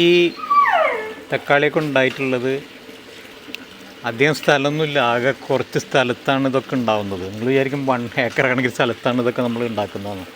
ഈ തക്കാളിയൊക്കെ ഉണ്ടായിട്ടുള്ളത് അധികം സ്ഥലമൊന്നുമില്ല. ആകെ കുറച്ച് സ്ഥലത്താണ് ഇതൊക്കെ ഉണ്ടാവുന്നത്. നിങ്ങൾ വിചാരിക്കും വൺ ഏക്കർ കണക്കിന് സ്ഥലത്താണ് ഇതൊക്കെ നമ്മൾ ഉണ്ടാക്കുന്നതെന്ന്.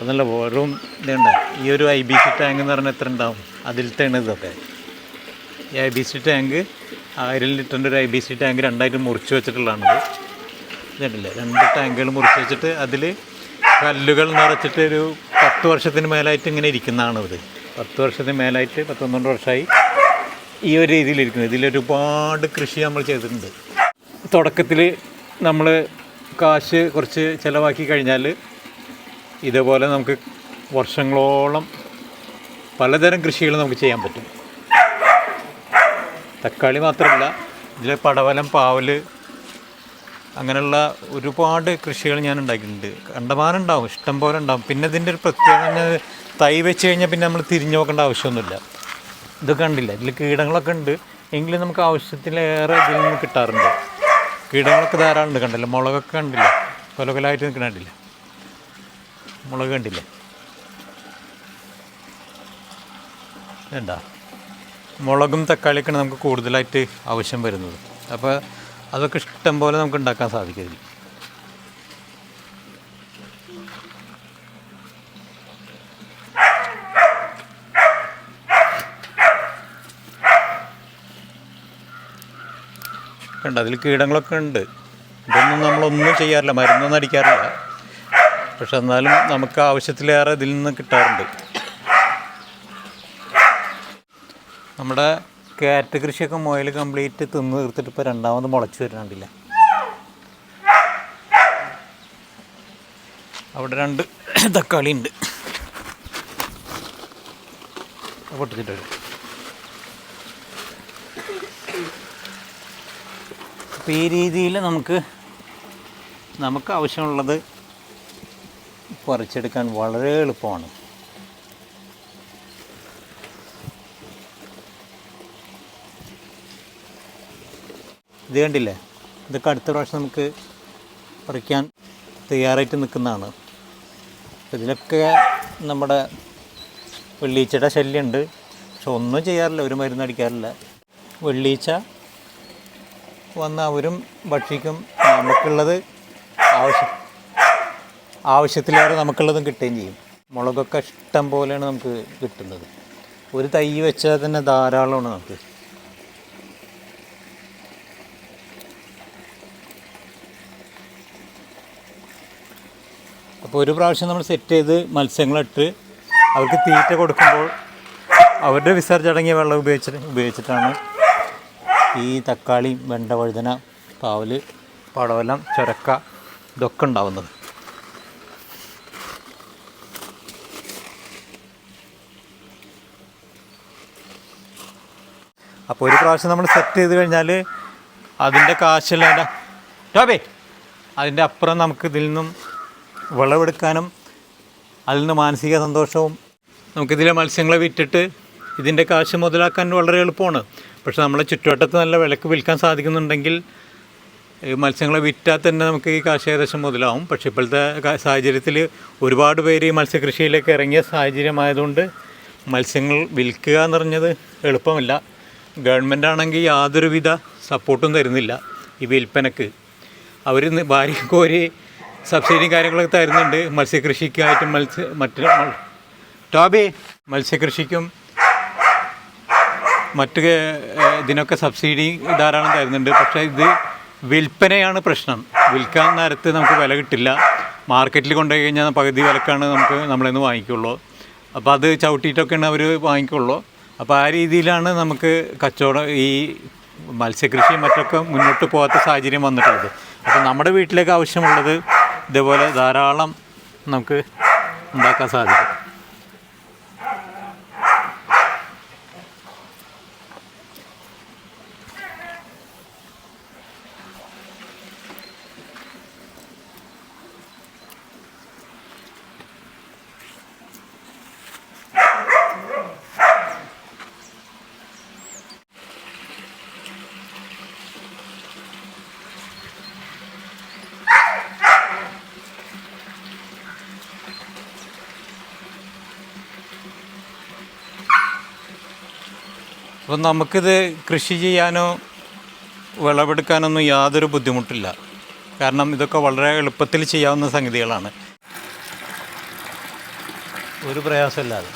അതല്ല വെറും ഇതുണ്ട്. ഈ ഒരു ഐ ബി സി ടാങ്ക് എന്ന് പറഞ്ഞാൽ എത്ര ഉണ്ടാവും? അതിലത്തെയാണ് ഇതൊക്കെ. ഈ ഐ ബി സി ടാങ്ക് ആയിരം ലിറ്ററിന്റെ ഒരു ഐ ബി സി ടാങ്ക് രണ്ടായിട്ട് മുറിച്ച് വെച്ചിട്ടുള്ളതാണിത് ഇതുണ്ടല്ലേ? രണ്ട് ടാങ്കുകൾ മുറിച്ച് വെച്ചിട്ട് അതിൽ കല്ലുകൾ നിറച്ചിട്ട് ഒരു പത്ത് വർഷത്തിന് മേലായിട്ട് ഇങ്ങനെ ഇരിക്കുന്നതാണ് ഇത്. പത്ത് വർഷത്തിന് മേലായിട്ട് പത്ത് പന്ത്രണ്ട് വർഷമായി ഈ ഒരു രീതിയിലിരിക്കുന്നത് ഇതിലൊരുപാട് കൃഷി നമ്മൾ ചെയ്തിട്ടുണ്ട്. തുടക്കത്തിൽ നമ്മൾ കാശ് കുറച്ച് ചിലവാക്കി കഴിഞ്ഞാൽ ഇതേപോലെ നമുക്ക് വർഷങ്ങളോളം പലതരം കൃഷികൾ നമുക്ക് ചെയ്യാൻ പറ്റും. തക്കാളി മാത്രമല്ല ഇതിൽ പടവലം പാവൽ അങ്ങനെയുള്ള ഒരുപാട് കൃഷികൾ ഞാൻ ഉണ്ടാക്കിയിട്ടുണ്ട്. കണ്ടമാനം ഉണ്ടാവും ഇഷ്ടം പോലെ ഉണ്ടാവും. പിന്നെ ഇതിന്റെ ഒരു പ്രത്യേകത തൈ വെച്ച് കഴിഞ്ഞാൽ പിന്നെ നമ്മൾ തിരിഞ്ഞു നോക്കേണ്ട ആവശ്യമൊന്നുമില്ല. ഇത് കണ്ടില്ല? ഇതിൽ കീടങ്ങളൊക്കെ ഉണ്ട്. എങ്കിലും നമുക്ക് ആവശ്യത്തിലേറെ ഇതിൽ നിന്ന് കിട്ടാറുണ്ട്. കീടങ്ങളൊക്കെ ധാരാളം ഉണ്ട് കണ്ടില്ല? മുളകൊക്കെ കണ്ടില്ല? കൊല കൊലായിട്ട് നിൽക്കണ കണ്ടില്ല? മുളക് കണ്ടില്ല? വേണ്ട മുളകും തക്കാളിയൊക്കെയാണ് നമുക്ക് കൂടുതലായിട്ട് ആവശ്യം വരുന്നത്. അപ്പോൾ അതൊക്കെ ഇഷ്ടം പോലെ നമുക്ക് ഉണ്ടാക്കാൻ സാധിക്കും ഉണ്ട് അതിൽ കീടങ്ങളൊക്കെ ഉണ്ട്. ഇതൊന്നും നമ്മളൊന്നും ചെയ്യാറില്ല. മരുന്നൊന്നും അടിക്കാറില്ല. പക്ഷെ എന്നാലും നമുക്ക് ആവശ്യത്തിലേറെ ഇതിൽ നിന്ന് കിട്ടാറുണ്ട്. നമ്മുടെ കാറ്റ് കൃഷിയൊക്കെ മുയൽ കംപ്ലീറ്റ് തിന്ന് തീർത്തിട്ട് ഇപ്പോൾ രണ്ടാമത് മുളച്ച് വരുന്നുണ്ടില്ല? അവിടെ രണ്ട് തക്കാളി ഉണ്ട്. പൊട്ടിച്ചിട്ട് വരും. അപ്പോൾ ഈ രീതിയിൽ നമുക്ക് നമുക്ക് ആവശ്യമുള്ളത് പറിച്ചെടുക്കാൻ വളരെ എളുപ്പമാണ്. ഇത് കണ്ടില്ലേ? ഇതൊക്കെ അടുത്ത പ്രാവശ്യം നമുക്ക് പറിക്കാൻ തയ്യാറായിട്ട് നിൽക്കുന്നതാണ്. ഇതിലൊക്കെ നമ്മുടെ വെള്ളീച്ചയുടെ ശല്യമുണ്ട്. പക്ഷെ ഒന്നും ചെയ്യാറില്ല. ഒരു മരുന്ന് അടിക്കാറില്ല. വെള്ളീച്ച വന്ന് അവരും ഭക്ഷിക്കും. നമുക്കുള്ളത് ആവശ്യം ആവശ്യത്തിലേറെ നമുക്കുള്ളതും കിട്ടുകയും ചെയ്യും. മുളകൊക്കെ ഇഷ്ടം പോലെയാണ് നമുക്ക് കിട്ടുന്നത്. ഒരു തൈ വെച്ചാൽ തന്നെ ധാരാളമാണ് നമുക്ക്. അപ്പോൾ ഒരു പ്രാവശ്യം നമ്മൾ സെറ്റ് ചെയ്ത് മത്സ്യങ്ങളിട്ട് അവർക്ക് തീറ്റ കൊടുക്കുമ്പോൾ അവരുടെ വിസർജടങ്ങിയ വെള്ളം ഉപയോഗിച്ചിട്ട് ഉപയോഗിച്ചിട്ടാണ് ഈ തക്കാളി വെണ്ട വഴുതന പാവൽ പടവലം ചുരക്ക ഇതൊക്കെ ഉണ്ടാവുന്നത്. അപ്പോൾ ഒരു പ്രാവശ്യം നമ്മൾ സെറ്റ് ചെയ്ത് കഴിഞ്ഞാൽ അതിന്റെ കാശില്ല അതിന്റെ അപ്പുറം നമുക്ക് ഇതിൽ നിന്നും വിളവെടുക്കാനും അതിൽ നിന്ന് മാനസിക സന്തോഷവും നമുക്കിതിലെ മത്സ്യങ്ങളെ വിറ്റിട്ട് ഇതിന്റെ കാശ് മുതലാക്കാൻ വളരെ എളുപ്പമാണ്. പക്ഷേ നമ്മളെ ചുറ്റുവട്ടത്ത് നല്ല വിലക്ക് വിൽക്കാൻ സാധിക്കുന്നുണ്ടെങ്കിൽ മത്സ്യങ്ങളെ വിറ്റാൽ തന്നെ നമുക്ക് ഈ കാശ് ഏകദേശം മുതലാവും. പക്ഷേ ഇപ്പോഴത്തെ സാഹചര്യത്തിൽ ഒരുപാട് പേര് ഈ മത്സ്യകൃഷിയിലേക്ക് ഇറങ്ങിയ സാഹചര്യമായതുകൊണ്ട് മത്സ്യങ്ങൾ വിൽക്കുക എന്ന് പറഞ്ഞത് എളുപ്പമില്ല. ഗവൺമെന്റ് ആണെങ്കിൽ യാതൊരുവിധ സപ്പോർട്ടും തരുന്നില്ല ഈ വിൽപ്പനക്ക്. അവർ ഭാര്യ സബ്സിഡിയും കാര്യങ്ങളൊക്കെ തരുന്നുണ്ട്. മത്സ്യകൃഷിക്കായിട്ടും മത്സ്യ മറ്റ് ടോബി മത്സ്യകൃഷിക്കും മറ്റ് ഇതിനൊക്കെ സബ്സിഡി ധാരാളം തരുന്നുണ്ട്. പക്ഷേ ഇത് വിൽപ്പനയാണ് പ്രശ്നം. വിൽക്കാൻ നേരത്ത് നമുക്ക് വില കിട്ടില്ല. മാർക്കറ്റിൽ കൊണ്ടുപോയി കഴിഞ്ഞാൽ പകുതി വിലക്കാണ് നമുക്ക് നമ്മളിന്ന് വാങ്ങിക്കുള്ളൂ. അപ്പോൾ അത് ചവിട്ടിയിട്ടൊക്കെയാണ് അവർ വാങ്ങിക്കുള്ളൂ. അപ്പോൾ ആ രീതിയിലാണ് നമുക്ക് കച്ചവടം ഈ മത്സ്യകൃഷിയും മറ്റൊക്കെ മുന്നോട്ട് പോകാത്ത സാഹചര്യം വന്നിട്ടുള്ളത്. അപ്പോൾ നമ്മുടെ വീട്ടിലേക്ക് ആവശ്യമുള്ളത് ഇതേപോലെ ധാരാളം നമുക്ക് ഉണ്ടാക്കാൻ സാധിക്കും. അപ്പം നമുക്കിത് കൃഷി ചെയ്യാനോ വിളവെടുക്കാനൊന്നും യാതൊരു ബുദ്ധിമുട്ടില്ല. കാരണം ഇതൊക്കെ വളരെ എളുപ്പത്തിൽ ചെയ്യാവുന്ന സംഗതികളാണ്. ഒരു പ്രയാസമില്ലാതെ.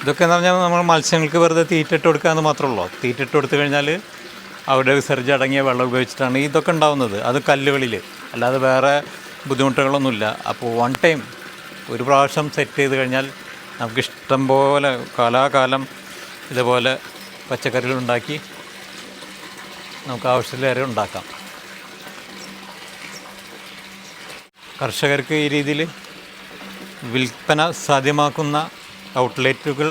ഇതൊക്കെ എന്ന് പറഞ്ഞാൽ നമ്മൾ മത്സ്യങ്ങൾക്ക് വെറുതെ തീറ്റിട്ട് കൊടുക്കാമെന്ന് മാത്രമേ ഉള്ളൂ തീറ്റിട്ട് കൊടുത്തു കഴിഞ്ഞാൽ അവിടെ വിസർജ്യം അടങ്ങിയ വെള്ളം ഉപയോഗിച്ചിട്ടാണ് ഇതൊക്കെ ഉണ്ടാവുന്നത്. അത് കല്ലുകളിൽ അല്ലാതെ വേറെ ബുദ്ധിമുട്ടുകളൊന്നുമില്ല. അപ്പോൾ വൺ ടൈം ഒരു പ്രാവശ്യം സെറ്റ് ചെയ്ത് കഴിഞ്ഞാൽ നമുക്ക് ഇഷ്ടം പോലെ കാലാകാലം ഇതുപോലെ പച്ചക്കറികൾ ഉണ്ടാക്കി നമുക്ക് ആവശ്യത്തിലേറെ ഉണ്ടാക്കാം. കർഷകർക്ക് ഈ രീതിയിൽ വിൽപ്പന സാധ്യമാക്കുന്ന ഔട്ട്ലെറ്റുകൾ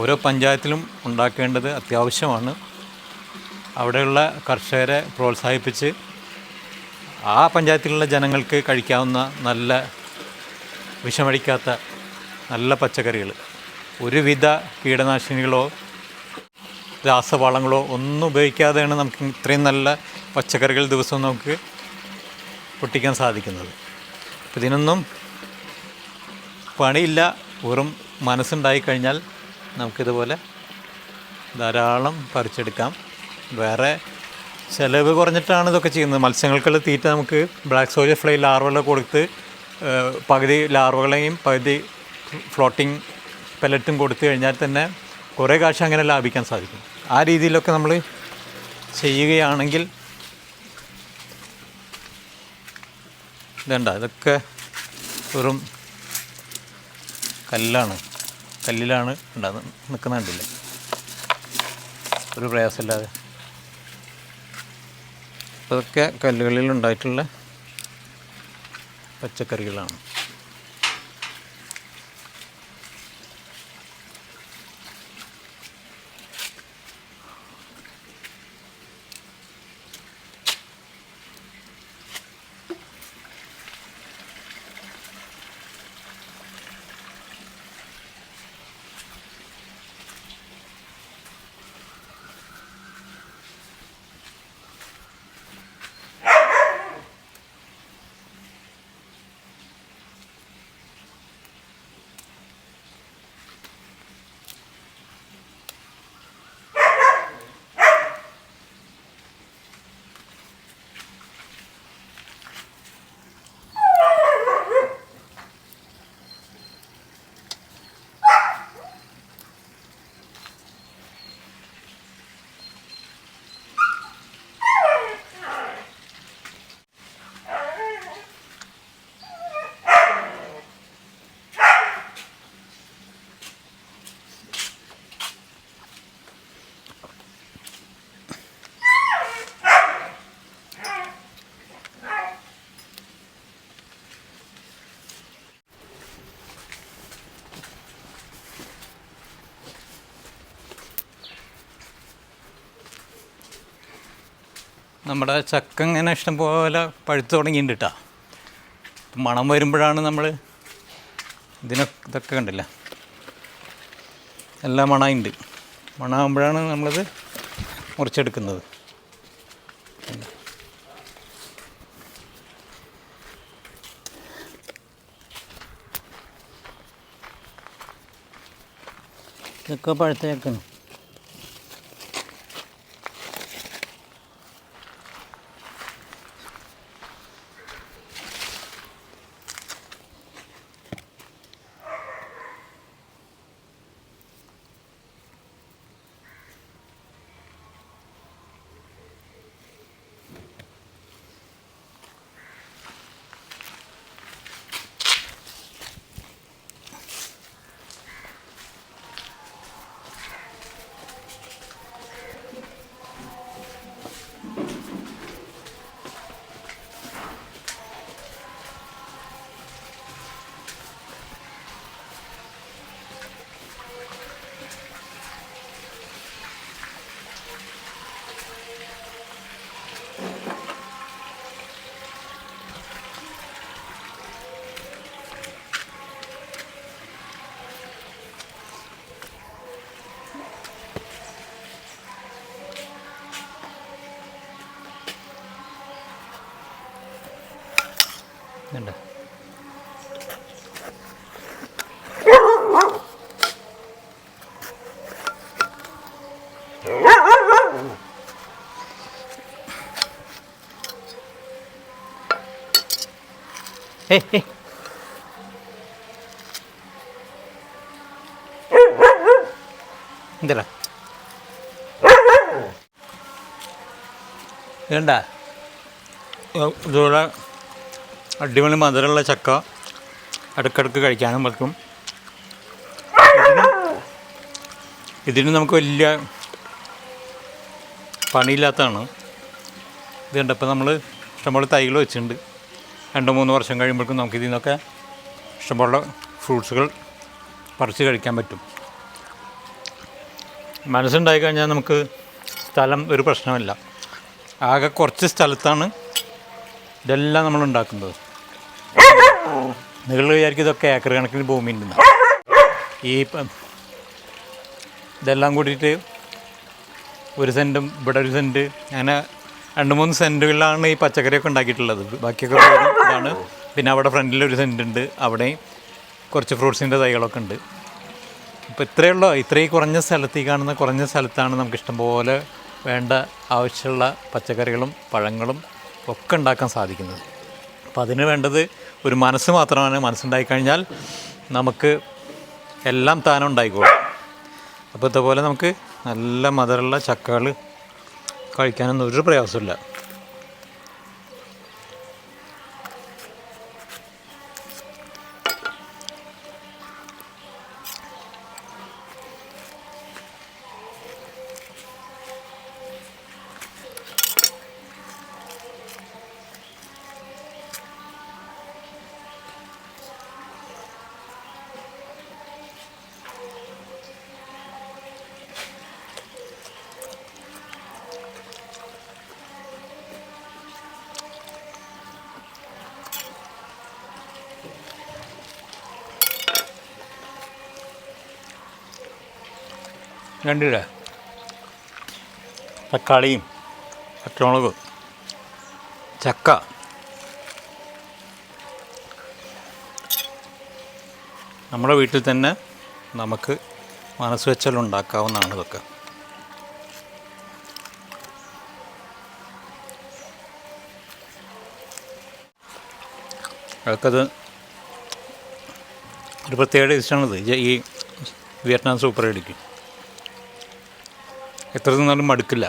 ഓരോ പഞ്ചായത്തിലും ഉണ്ടാക്കേണ്ടത് അത്യാവശ്യമാണ്. അവിടെയുള്ള കർഷകരെ പ്രോത്സാഹിപ്പിച്ച് ആ പഞ്ചായത്തിലുള്ള ജനങ്ങൾക്ക് കഴിക്കാവുന്ന നല്ല വിഷമടിക്കാത്ത നല്ല പച്ചക്കറികൾ. ഒരുവിധ കീടനാശിനികളോ രാസവളങ്ങളോ ഒന്നും ഉപയോഗിക്കാതെയാണ് നമുക്ക് ഇത്രയും നല്ല പച്ചക്കറികൾ ദിവസവും നമുക്ക് പൊട്ടിക്കാൻ സാധിക്കുന്നത്. അപ്പം ഇതിനൊന്നും പണിയില്ല. വെറും മനസ്സുണ്ടായി കഴിഞ്ഞാൽ നമുക്കിതുപോലെ ധാരാളം പറിച്ചെടുക്കാം. വേറെ ചിലവ് കുറഞ്ഞിട്ടാണ് ഇതൊക്കെ ചെയ്യുന്നത്. മത്സ്യങ്ങൾക്കുള്ള തീറ്റ നമുക്ക് ബ്ലാക്ക് സോജ ഫ്ലൈ ലാർവകളെ കൊടുത്ത് പകുതി ലാർവകളെയും പകുതി ഫ്ലോട്ടിംഗ് പെലറ്റും കൊടുത്തു കഴിഞ്ഞാൽ തന്നെ കുറേ കാശ് അങ്ങനെ ലാഭിക്കാൻ സാധിക്കും. ആ രീതിയിലൊക്കെ നമ്മൾ ചെയ്യുകയാണെങ്കിൽ ഇതണ്ട? ഇതൊക്കെ വെറും കല്ലാണ്. കല്ലിലാണ് ഉണ്ടാകുന്നത് നിൽക്കുന്നുണ്ടല്ലേ ഒരു പ്രയാസമില്ലാതെ. അപ്പോൾ ഇതൊക്കെ കല്ലുകളിൽ ഉണ്ടായിട്ടുള്ള പച്ചക്കറികളാണ്. നമ്മുടെ ചക്ക ഇങ്ങനെ ഇഷ്ടം പോലെ പഴുത്ത് തുടങ്ങിയിട്ടുണ്ട് മണം വരുമ്പോഴാണ് നമ്മൾ ഇതിനൊക്കെ ഇതൊക്കെ കണ്ടില്ല? എല്ലാം മണമുണ്ട് മണമാകുമ്പോഴാണ് നമ്മളിത് മുറിച്ചെടുക്കുന്നത്. ഇതൊക്കെ പഴുത്ത ചക്കാണ് എന്തല്ല ഇതുപോലെ അടിപൊളി മധുരമുള്ള ചക്ക ഇടക്കിടക്ക് കഴിക്കാനും പറ്റും. ഇതിന് നമുക്ക് വലിയ പണിയില്ലാത്തതാണ്. ഇത് കണ്ടപ്പോൾ നമ്മൾ ഇഷ്ടംപോലെ തൈകൾ വെച്ചിട്ടുണ്ട്. രണ്ട് മൂന്ന് വർഷം കഴിയുമ്പോഴേക്കും നമുക്ക് ഇതിൽ നിന്നൊക്കെ ഇഷ്ടംപോലെ ഫ്രൂട്ട്സുകൾ പറിച്ച് കഴിക്കാൻ പറ്റും. മനസ്സുണ്ടായി കഴിഞ്ഞാൽ നമുക്ക് സ്ഥലം ഒരു പ്രശ്നമല്ല. ആകെ കുറച്ച് സ്ഥലത്താണ് ഇതെല്ലാം നമ്മൾ ഉണ്ടാക്കുന്നത്. നിങ്ങൾ വിചാരിക്കും ഇതൊക്കെ ഏക്കർ കണക്കിന് ഭൂമി ഉണ്ടെന്ന് ഈ ഇതെല്ലാം കൂടിയിട്ട് ഒരു സെന്റും ഇവിടെ ഒരു സെന്റ് അങ്ങനെ രണ്ട് മൂന്ന് സെന്റുകളിലാണ് ഈ പച്ചക്കറിയൊക്കെ ഉണ്ടാക്കിയിട്ടുള്ളത്. ബാക്കിയൊക്കെ ഇതാണ്. പിന്നെ അവിടെ ഫ്രണ്ടിൽ ഒരു സെന്റ് ഉണ്ട്. അവിടെയും കുറച്ച് ഫ്രൂട്ട്സിന്റെ തൈകളൊക്കെ ഉണ്ട്. ഇപ്പോൾ ഇത്രയേ ഉള്ളൂ. ഇത്രയും കുറഞ്ഞ സ്ഥലത്ത് ഈ കാണുന്ന കുറഞ്ഞ സ്ഥലത്താണ് നമുക്ക് ഇഷ്ടംപോലെ വേണ്ട ആവശ്യമുള്ള പച്ചക്കറികളും പഴങ്ങളും ഒക്കെ ഉണ്ടാക്കാൻ സാധിക്കുന്നത്. അപ്പോൾ അതിന് വേണ്ടത് ഒരു മനസ്സ് മാത്രമാണ്. മനസ്സുണ്ടായി കഴിഞ്ഞാൽ നമുക്ക് എല്ലാം താനം ഉണ്ടായിക്കോളും. അപ്പോൾ ഇതുപോലെ നമുക്ക് നല്ല മധുരമുള്ള ചക്കകൾ കഴിക്കാനൊന്നും ഒരു പ്രയാസമില്ല കണ്ടില്ലേ തക്കാളിയും പച്ചമുളക്. ചക്ക. നമ്മുടെ വീട്ടിൽ തന്നെ നമുക്ക് മനസ്സ് വെച്ചാൽ ഉണ്ടാക്കാവുന്നതാണ് ഇതൊക്കെ. അതൊക്കത് ഒരു പ്രത്യേക ഇഷ്ടമാണിത് ഈ വിയറ്റ്നാം സൂപ്പർ ഇടിക്കും. എത്ര നിന്നാലും മടുക്കില്ല.